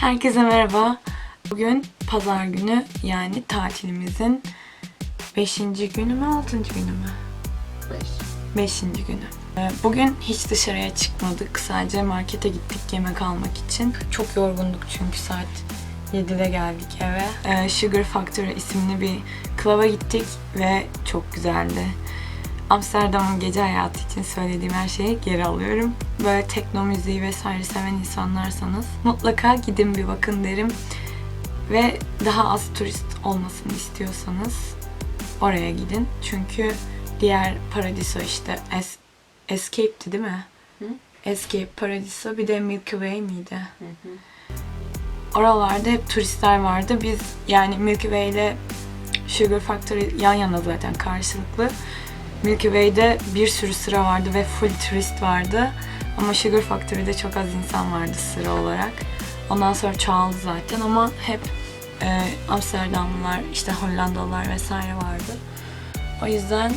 Herkese merhaba. Bugün pazar günü yani tatilimizin 5. günü mü 6. günü mü? 5. günü. Ee, Bugün hiç dışarıya çıkmadık. Sadece markete gittik yemek almak için. Çok yorgunduk çünkü saat 7'de geldik eve. Ee, Sugar Factory isimli bir klaba gittik ve çok güzeldi. Amsterdam'ın gece hayatı için söylediğim her şeyi geri alıyorum. Böyle tekno müziği vesaire seven insanlarsanız mutlaka gidin bir bakın derim. Ve daha az turist olmasını istiyorsanız oraya gidin. Çünkü diğer Paradiso işte es Escape'ti değil mi? Escape, Paradiso bir de Milky Way miydi? Oralarda hep turistler vardı. Biz yani Milky Way ile Sugar Factory yan yana zaten karşılıklı. Milky Way'de bir sürü sıra vardı ve full turist vardı. Ama Sugar Factory'de çok az insan vardı sıra olarak. Ondan sonra çoğaldı zaten ama hep e, Amsterdamlılar, işte Hollandalılar vesaire vardı. O yüzden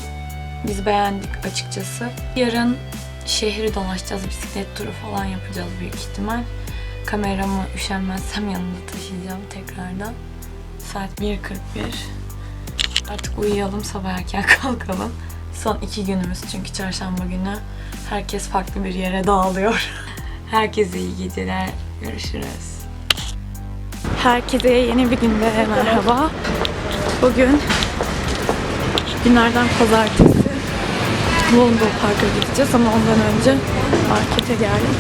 biz beğendik açıkçası. Yarın şehri dolaşacağız, bisiklet turu falan yapacağız büyük ihtimal. Kameramı üşenmezsem yanımda taşıyacağım tekrardan. Saat 1.41. Artık uyuyalım, sabah erken kalkalım. Son iki günümüz çünkü çarşamba günü herkes farklı bir yere dağılıyor. Herkese iyi geceler. Görüşürüz. Herkese yeni bir günde merhaba. Bugün günlerden pazartesi. London Park'a gideceğiz ama ondan önce markete geldik.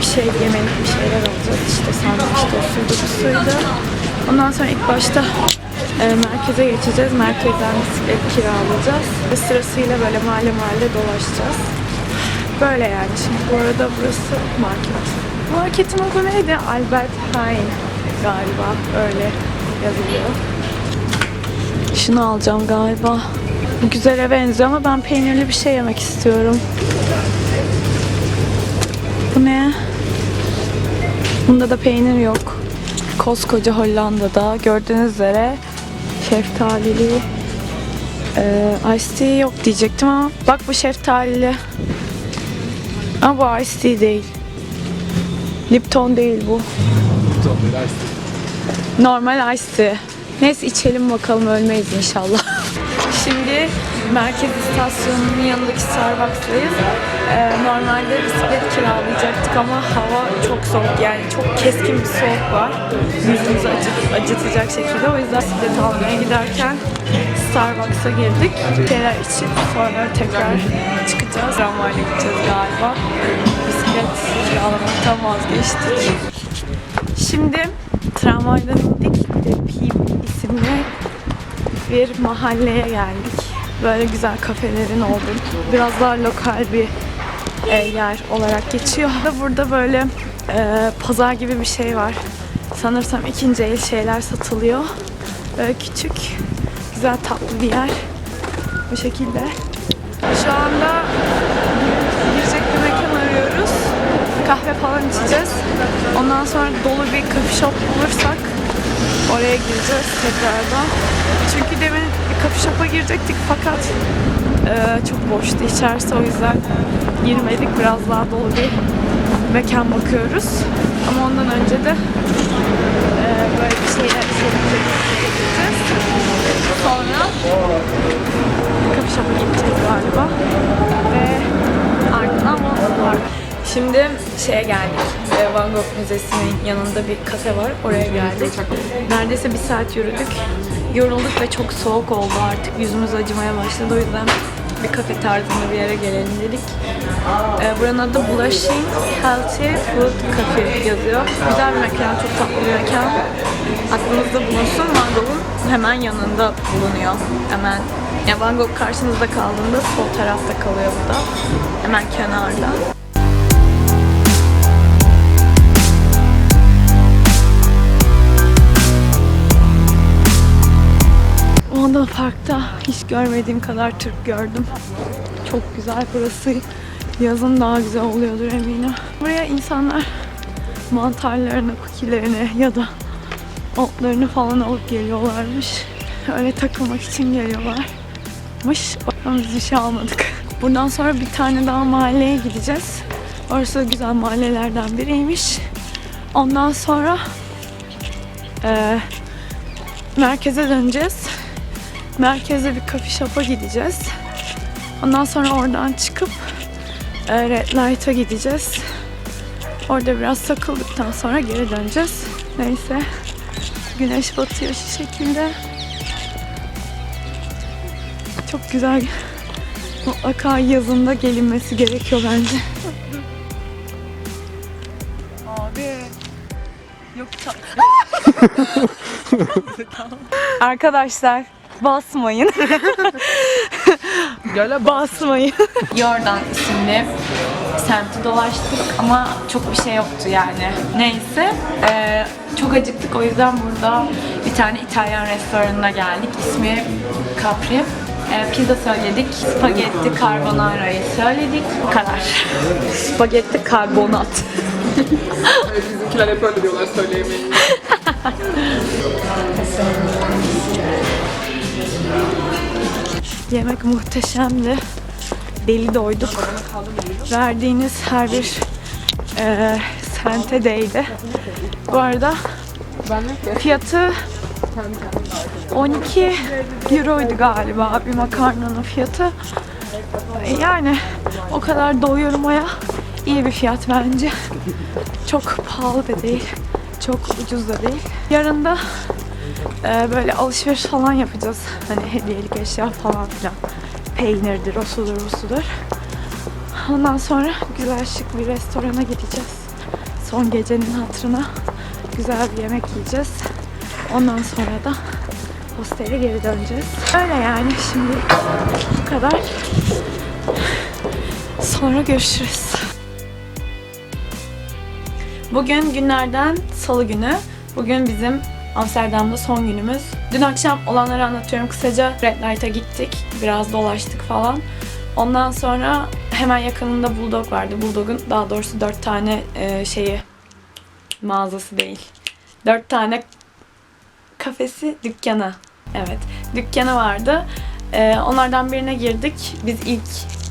Bir şey yemelik bir şeyler alacağız. İşte sandviçte, suydu, bu suydu. Ondan sonra ilk başta e, merkeze geçeceğiz. Merkezden bisiklet kiralayacağız. Ve sırasıyla böyle mahalle mahalle dolaşacağız. Böyle yani. Şimdi bu arada burası market. Marketin adı neydi? Albert Heijn galiba. Öyle yazılıyor. Şunu alacağım galiba. Bu güzele benziyor ama ben peynirli bir şey yemek istiyorum. Bu ne? Bunda da peynir yok. Koskoca Hollanda'da gördüğünüz üzere şeftalili e, iced tea yok diyecektim ama bak bu şeftalili. Ama bu iced tea değil. Lipton değil bu. Normal iced tea. Neyse içelim bakalım ölmeyiz inşallah. Şimdi merkez istasyonunun yanındaki Starbucks'tayız. Ee, normalde bisiklet kiralayacaktık ama hava çok soğuk yani çok keskin bir soğuk var. Yüzümüzü acı- acıtacak şekilde. O yüzden bisiklet almaya giderken Starbucks'a girdik. Bir şeyler içip sonra tekrar çıkacağız. Tramvayla gideceğiz galiba. Bisiklet kiralamaktan vazgeçtik. Şimdi tramvaydan indik. Bir de Peep isimli bir mahalleye geldik. Böyle güzel kafelerin olduğu, biraz daha lokal bir e, yer olarak geçiyor. Ve burada böyle e, pazar gibi bir şey var. Sanırsam ikinci el şeyler satılıyor. Böyle küçük, güzel tatlı bir yer. Bu şekilde. Şu anda girecek bir mekan arıyoruz. Kahve falan içeceğiz. Ondan sonra dolu bir coffee shop bulursak oraya gireceğiz tekrardan. Çünkü demin bir coffee shop'a girecektik fakat e, çok boştu içerisi o yüzden girmedik. Biraz daha dolu bir mekan bakıyoruz. Ama ondan önce de e, böyle bir şeyler içebiliriz. Sonra coffee shop'a gideceğiz galiba. Ve. Şimdi şeye geldik. Ee, Van Gogh Müzesi'nin yanında bir kafe var. Oraya geldik. Neredeyse bir saat yürüdük. Yorulduk ve çok soğuk oldu artık. Yüzümüz acımaya başladı. O yüzden bir kafe tarzında bir yere gelelim dedik. Ee, buranın adı Blushing Healthy Food Cafe yazıyor. Güzel bir mekan, çok tatlı bir mekan. Aklınızda bulunsun. Van Gogh'un hemen yanında bulunuyor. Hemen yani Van Gogh karşınızda kaldığında sol tarafta kalıyor bu da. Hemen kenarda. Wanda Park'ta hiç görmediğim kadar Türk gördüm. Çok güzel burası. Yazın daha güzel oluyordur eminim. Buraya insanlar mantarlarını, kukilerini ya da otlarını falan alıp geliyorlarmış. Öyle takılmak için geliyorlarmış. Ama biz bir şey almadık. Buradan sonra bir tane daha mahalleye gideceğiz. Orası da güzel mahallelerden biriymiş. Ondan sonra e, merkeze döneceğiz. Merkeze bir coffee shop'a gideceğiz. Ondan sonra oradan çıkıp e, Red Light'a gideceğiz. Orada biraz takıldıktan sonra geri döneceğiz. Neyse. Güneş batıyor şu şekilde. Çok güzel. Mutlaka yazında gelinmesi gerekiyor bence. Abi. Yok Arkadaşlar basmayın. Göle basmayın. Yordan isimli semti dolaştık ama çok bir şey yoktu yani. Neyse eee, çok acıktık o yüzden burada bir tane İtalyan restoranına geldik. İsmi Capri. Eee, pizza söyledik, spagetti carbonara'yı söyledik. Bu kadar. spagetti karbonat. Bizimkiler hep öyle diyorlar söyleyemeyin. Yemek muhteşemdi. Deli doyduk. Verdiğiniz her bir eee sente değdi. Bu arada fiyatı 12 euroydu galiba bir makarnanın fiyatı. Yani o kadar doyurmaya iyi bir fiyat bence. Çok pahalı da değil. Çok ucuz da değil. Yarın da e, böyle alışveriş falan yapacağız. Hani hediyelik eşya falan filan. Peynirdir, o sudur, bu sudur. Ondan sonra güzel şık bir restorana gideceğiz. Son gecenin hatırına güzel bir yemek yiyeceğiz. Ondan sonra da hostele geri döneceğiz. Öyle yani şimdi bu kadar. Sonra görüşürüz. Bugün günlerden salı günü. Bugün bizim Amsterdam'da son günümüz. Dün akşam olanları anlatıyorum kısaca. Red Light'a gittik. Biraz dolaştık falan. Ondan sonra hemen yakınında Bulldog vardı. Bulldog'un daha doğrusu dört tane e, şeyi mağazası değil. Dört tane kafesi, dükkanı. Evet, dükkanı vardı. E, onlardan birine girdik. Biz ilk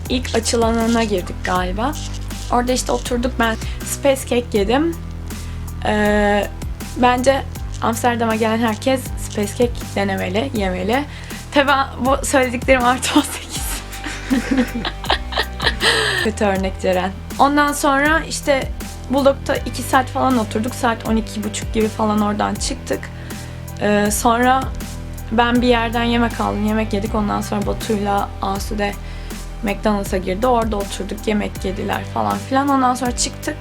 ilk açılanına girdik galiba. Orada işte oturduk. Ben space cake yedim. E, bence Amsterdam'a gelen herkes space cake denemeli, yemeli. Tabi bu söylediklerim artı 18. Kötü örnek Ceren. Ondan sonra işte Bulldog'da 2 saat falan oturduk. Saat 12.30 gibi falan oradan çıktık. Ee, sonra ben bir yerden yemek aldım. Yemek yedik. Ondan sonra Batu'yla Asude McDonald's'a girdi. Orada oturduk. Yemek yediler falan filan. Ondan sonra çıktık.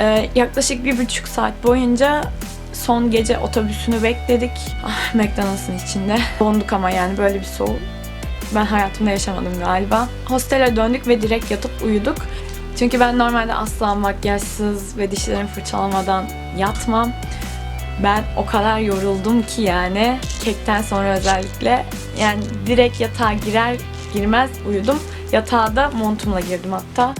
Ee, yaklaşık bir buçuk saat boyunca son gece otobüsünü bekledik. Ah, McDonald's'ın içinde. Donduk ama yani böyle bir soğuk. Ben hayatımda yaşamadım galiba. Hostele döndük ve direkt yatıp uyuduk. Çünkü ben normalde asla makyajsız ve dişlerimi fırçalamadan yatmam. Ben o kadar yoruldum ki yani kekten sonra özellikle yani direkt yatağa girer girmez uyudum. Yatağa da montumla girdim hatta.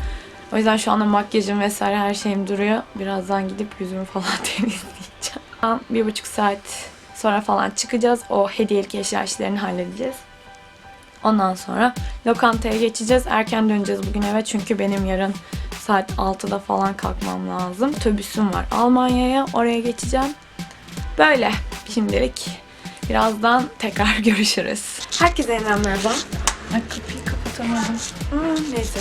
O yüzden şu anda makyajım vesaire her şeyim duruyor. Birazdan gidip yüzümü falan temizleyeceğim. Bir buçuk saat sonra falan çıkacağız. O hediyelik eşya işlerini halledeceğiz. Ondan sonra lokantaya geçeceğiz. Erken döneceğiz bugün eve çünkü benim yarın saat 6'da falan kalkmam lazım. Otobüsüm var Almanya'ya. Oraya geçeceğim. Böyle şimdilik. Birazdan tekrar görüşürüz. Herkese yeniden merhaba. Ay kapıyı kapatamadım. Hmm, neyse.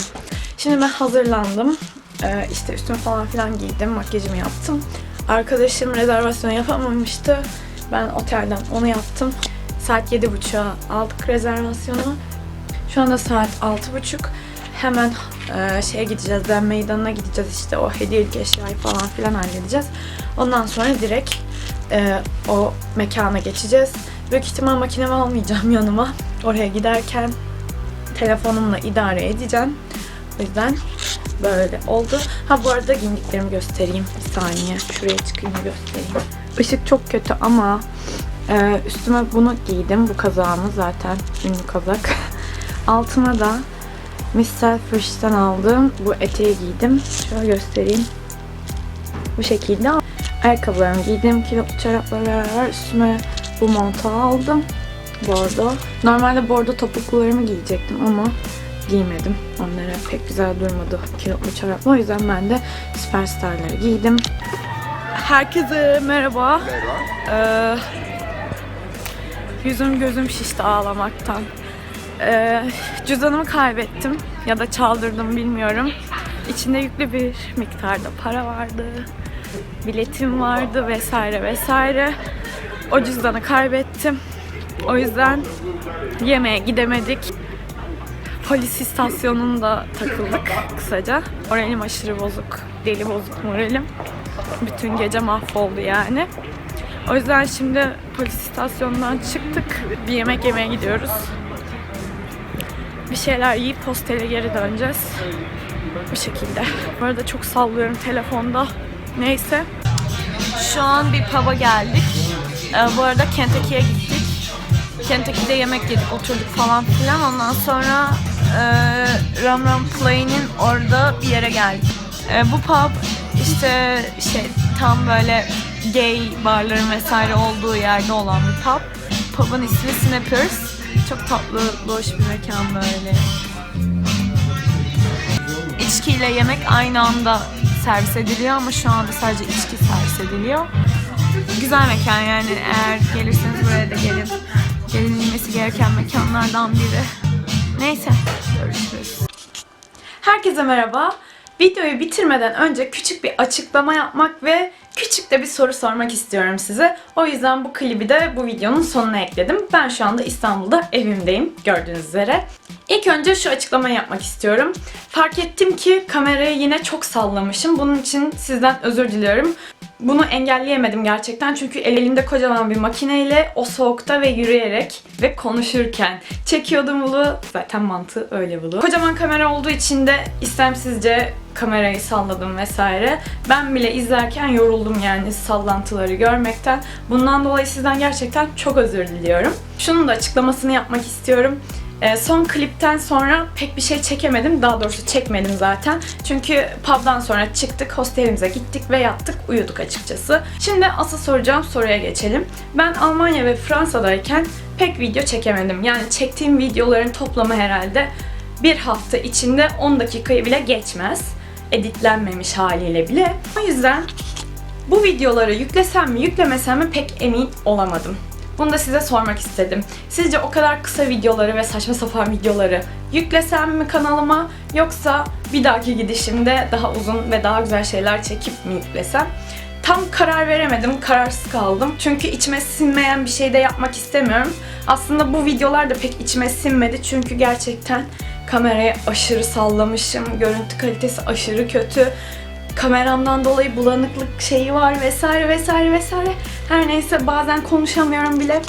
Şimdi ben hazırlandım. Ee, işte üstümü falan filan giydim. Makyajımı yaptım. Arkadaşım rezervasyon yapamamıştı. Ben otelden onu yaptım. Saat 7.30'a aldık rezervasyonu. Şu anda saat 6.30. Hemen e, şeye gideceğiz. Ben meydanına gideceğiz işte o hediyelik eşyayı falan filan halledeceğiz. Ondan sonra direkt e, o mekana geçeceğiz. Büyük ihtimal makinemi almayacağım yanıma. Oraya giderken telefonumla idare edeceğim. O yüzden böyle oldu. Ha bu arada giyindiklerimi göstereyim. Bir saniye. Şuraya çıkayım göstereyim. Işık çok kötü ama e, üstüme bunu giydim. Bu kazağımı zaten ünlü kazak. Altıma da Miss Selfrish'ten aldığım bu eteği giydim. Şöyle göstereyim. Bu şekilde. Ayakkabılarımı giydim. Kilotlu çorapla beraber üstüme bu montu aldım. Bordo. Normalde bordo topuklularımı giyecektim ama giymedim. Onlara pek güzel durmadı kilotlu çorapla. O yüzden ben de Superstar'ları giydim. Herkese merhaba. Ee, yüzüm gözüm şişti ağlamaktan. Ee, cüzdanımı kaybettim ya da çaldırdım bilmiyorum. İçinde yüklü bir miktarda para vardı. Biletim vardı vesaire vesaire. O cüzdanı kaybettim. O yüzden yemeğe gidemedik. Polis istasyonunda takıldık kısaca. Moralim aşırı bozuk. Deli bozuk moralim. Bütün gece mahvoldu yani. O yüzden şimdi polis istasyonundan çıktık. Bir yemek yemeye gidiyoruz. Bir şeyler yiyip hostele geri döneceğiz. Bu şekilde. Bu arada çok sallıyorum telefonda. Neyse. Şu an bir pub'a geldik. Ee, bu arada Kentucky'ye gittik. Kentucky'de yemek yedik, oturduk falan filan. Ondan sonra e, Ram Ram Play'nin orada bir yere geldik. E, bu pub işte şey tam böyle gay barların vesaire olduğu yerde olan bir pub. Pub'ın ismi Snappers. Çok tatlı, boş bir mekan böyle. İçkiyle yemek aynı anda servis ediliyor ama şu anda sadece içki servis ediliyor. Güzel mekan yani eğer gelirseniz buraya da gelin. Gelinilmesi gereken mekanlardan biri. Neyse görüşürüz. Herkese merhaba. Videoyu bitirmeden önce küçük bir açıklama yapmak ve küçük de bir soru sormak istiyorum size. O yüzden bu klibi de bu videonun sonuna ekledim. Ben şu anda İstanbul'da evimdeyim gördüğünüz üzere. İlk önce şu açıklamayı yapmak istiyorum. Fark ettim ki kamerayı yine çok sallamışım. Bunun için sizden özür diliyorum. Bunu engelleyemedim gerçekten çünkü elimde kocaman bir makineyle o soğukta ve yürüyerek ve konuşurken çekiyordum bunu. Zaten mantığı öyle bunu. Kocaman kamera olduğu için de istemsizce kamerayı salladım vesaire. Ben bile izlerken yoruldum yani sallantıları görmekten. Bundan dolayı sizden gerçekten çok özür diliyorum. Şunun da açıklamasını yapmak istiyorum. Ee, son klipten sonra pek bir şey çekemedim. Daha doğrusu çekmedim zaten. Çünkü pub'dan sonra çıktık, hostelimize gittik ve yattık, uyuduk açıkçası. Şimdi asıl soracağım soruya geçelim. Ben Almanya ve Fransa'dayken pek video çekemedim. Yani çektiğim videoların toplamı herhalde bir hafta içinde 10 dakikayı bile geçmez. Editlenmemiş haliyle bile. O yüzden bu videoları yüklesem mi yüklemesem mi pek emin olamadım. Bunu da size sormak istedim. Sizce o kadar kısa videoları ve saçma sapan videoları yüklesem mi kanalıma yoksa bir dahaki gidişimde daha uzun ve daha güzel şeyler çekip mi yüklesem? Tam karar veremedim, kararsız kaldım. Çünkü içime sinmeyen bir şey de yapmak istemiyorum. Aslında bu videolar da pek içime sinmedi çünkü gerçekten kamerayı aşırı sallamışım. Görüntü kalitesi aşırı kötü kameramdan dolayı bulanıklık şeyi var vesaire vesaire vesaire. Her neyse bazen konuşamıyorum bile.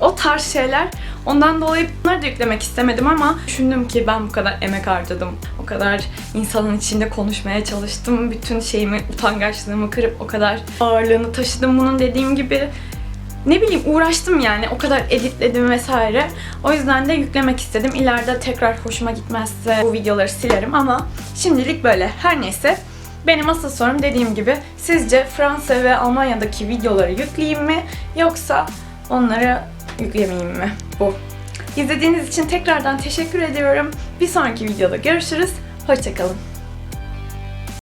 O tarz şeyler. Ondan dolayı bunları da yüklemek istemedim ama düşündüm ki ben bu kadar emek harcadım. O kadar insanın içinde konuşmaya çalıştım. Bütün şeyimi, utangaçlığımı kırıp o kadar ağırlığını taşıdım. Bunun dediğim gibi ne bileyim uğraştım yani o kadar editledim vesaire. O yüzden de yüklemek istedim. İleride tekrar hoşuma gitmezse bu videoları silerim ama şimdilik böyle. Her neyse benim asıl sorum dediğim gibi sizce Fransa ve Almanya'daki videoları yükleyeyim mi yoksa onları yüklemeyeyim mi? Bu. İzlediğiniz için tekrardan teşekkür ediyorum. Bir sonraki videoda görüşürüz. Hoşçakalın.